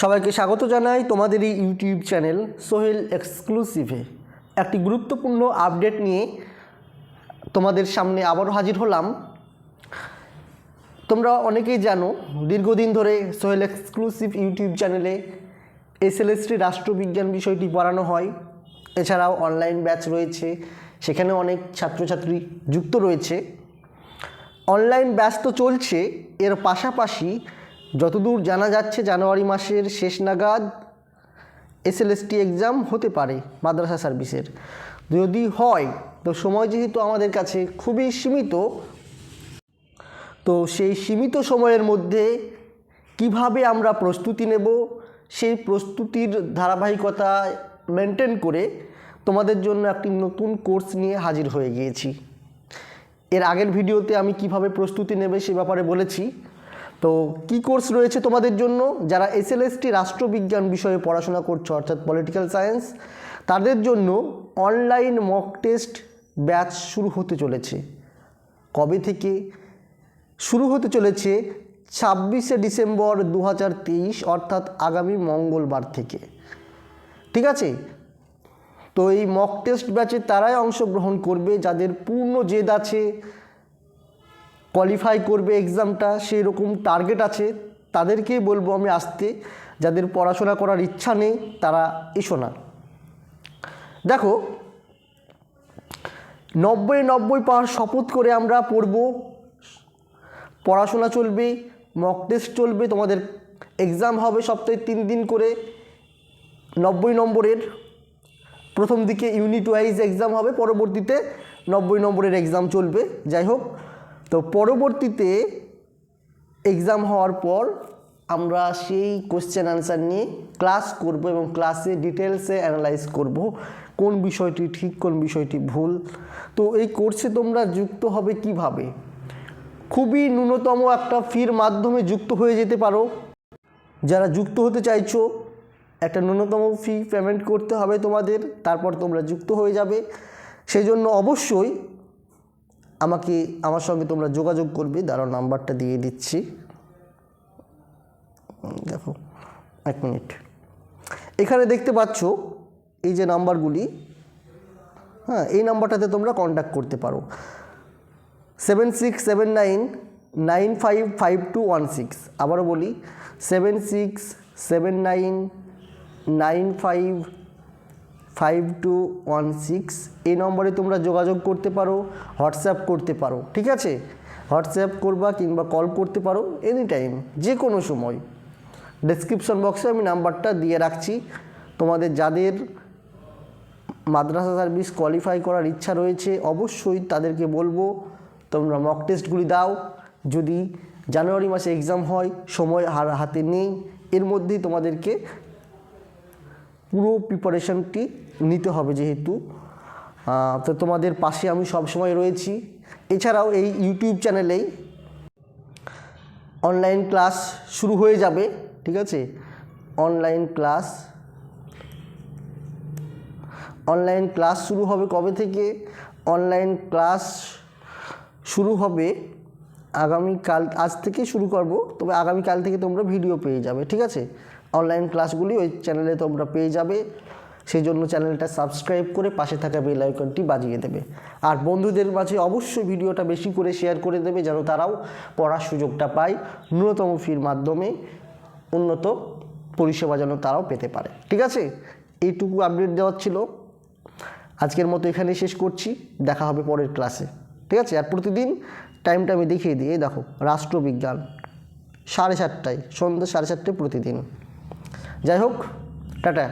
সবাইকে স্বাগত জানাই তোমাদের এই ইউটিউব চ্যানেল সোহেল এক্সক্লুসিভে। একটি গুরুত্বপূর্ণ আপডেট নিয়ে তোমাদের সামনে আবারও হাজির হলাম। তোমরা অনেকেই জানো, দীর্ঘদিন ধরে সোহেল এক্সক্লুসিভ ইউটিউব চ্যানেলে এসএলএসটি রাষ্ট্রবিজ্ঞান বিষয়টি পড়ানো হয়। এছাড়াও অনলাইন ব্যাচ রয়েছে, সেখানে অনেক ছাত্রছাত্রী যুক্ত রয়েছে। অনলাইন ব্যাচ তো চলছে, এর পাশাপাশি যতদূর জানা যাচ্ছে, জানুয়ারি মাসের শেষ নাগাদ এসএলএসটি এক্সাম হতে পারে মাদ্রাসা সার্ভিসের। যদি হয়, তো সময় যেহেতু আমাদের কাছে খুবই সীমিত, তো সেই সীমিত সময়ের মধ্যে কীভাবে আমরা প্রস্তুতি নেব, সেই প্রস্তুতির ধারাবাহিকতা মেনটেন করে তোমাদের জন্য একটি নতুন কোর্স নিয়ে হাজির হয়ে গিয়েছি। এর আগের ভিডিওতে আমি কীভাবে প্রস্তুতি নেবে সে ব্যাপারে বলেছি। তো কি কোর্স রয়েছে তোমাদের জন্য? যারা এসএলএসটি রাষ্ট্রবিজ্ঞান বিষয়ে পড়াশোনা করছ, অর্থাৎ পলিটিক্যাল সায়েন্স তাদের জন্য অনলাইন মক টেস্ট ব্যাচ শুরু হতে চলেছে। কবে থেকে? শুরু হতে চলেছে ছাব্বিশে ডিসেম্বর দু হাজার তেইশ, অর্থাৎ আগামী মঙ্গলবার থেকে। ঠিক আছে? তো এই মক টেস্ট ব্যাচে তারাই অংশগ্রহণ করবে, যাদের পূর্ণ জেদ আছে কোয়ালিফাই করবে এক্সামটা সেই রকম টার্গেট আছে, তাদেরকেই বলব আমি আসতে। যাদের পড়াশোনা করার ইচ্ছা নেই, তারা এসো না। দেখো, নব্বই নব্বই পাওয়ার শপথ করে আমরা পড়ব। পড়াশোনা চলবে মক টেস্ট চলবে, তোমাদের এক্সাম হবে সপ্তাহে তিন দিন করে। নব্বই নম্বরের প্রথম দিকে ইউনিট ওয়াইজ এক্সাম হবে, পরবর্তীতে নব্বই নম্বরের এক্সাম চলবে। যাই হোক তো পরবর্তীতে এক্সাম হওয়ার পর আমরা সেই কোশ্চেন আনসার নিয়ে ক্লাস করব এবং ক্লাসে ডিটেলসে অ্যানালাইজ করব কোন বিষয়টি ঠিক, কোন বিষয়টি ভুল। তো এই কোর্সে তোমরা যুক্ত হবে কীভাবে? খুবই ন্যূনতম একটা ফির মাধ্যমে যুক্ত হয়ে যেতে পারো। যারা যুক্ত হতে চাইছো, একটা ন্যূনতম ফি পেমেন্ট করতে হবে তোমাদের, তারপর তোমরা যুক্ত হয়ে যাবে। সেই জন্য অবশ্যই আমাকে, আমার সঙ্গে তোমরা যোগাযোগ করবে। দাঁড়াও, নাম্বারটা দিয়ে দিচ্ছি। দেখো, এক মিনিট। এখানে দেখতে পাচ্ছ এই যে নাম্বারগুলি। হ্যাঁ এই নাম্বারটাতে তোমরা কন্ট্যাক্ট করতে পারো। Seven six seven nine nine five five two one six. আবারও বলি, seven six seven nine nine five five two one six এই নম্বরে তোমরা যোগাযোগ করতে পারো, হোয়াটসঅ্যাপ করতে পারো, ঠিক আছে? হোয়াটসঅ্যাপ করবা কিংবা কল করতে পারো এনি টাইম যে কোনো সময় ডেসক্রিপশন বক্সে আমি নাম্বারটা দিয়ে রাখছি। তোমাদের যাদের মাদ্রাসা সার্ভিস কোয়ালিফাই করার ইচ্ছা রয়েছে, অবশ্যই তাদেরকে বলব, তোমরা মক টেস্টগুলি দাও। যদি জানুয়ারি মাসে এক্সাম হয়, সময় হার হাতে নেই, এর মধ্যেই তোমাদেরকে পুরো প্রিপারেশনটি নিতে হবে যেহেতু। তো তোমাদের পাশে আমি সবসময় রয়েছি। এছাড়াও এই ইউটিউব চ্যানেলেই অনলাইন ক্লাস শুরু হয়ে যাবে, ঠিক আছে? অনলাইন ক্লাস অনলাইন ক্লাস শুরু হবে কবে থেকে? অনলাইন ক্লাস শুরু হবে আগামীকাল, আজ থেকে শুরু করব, তবে আগামীকাল থেকে তোমরা ভিডিও পেয়ে যাবে, ঠিক আছে? অনলাইন ক্লাসগুলি ওই চ্যানেলে তোমরা পেয়ে যাবে। সেই জন্য চ্যানেলটা সাবস্ক্রাইব করে পাশে থাকা বেল আইকনটি বাজিয়ে দেবে। আর বন্ধুদের মাঝে অবশ্যই ভিডিওটা বেশি করে শেয়ার করে দেবে, যেন তারাও পড়ার সুযোগটা পায়। ন্যূনতম ফির মাধ্যমে উন্নত পরিষেবা যেন তারাও পেতে পারে। ঠিক আছে? এইটুকু আপডেট দেওয়ার ছিল। আজকের মতো এখানেই শেষ করছি। দেখা হবে পরের ক্লাসে ঠিক আছে? আর প্রতিদিন টাইমটা আমি দেখিয়ে দিই। এই দেখো, রাষ্ট্রবিজ্ঞান। সাড়ে চারটায় সন্ধ্যা সাড়ে চারটে প্রতিদিন। যাই হোক টাটা।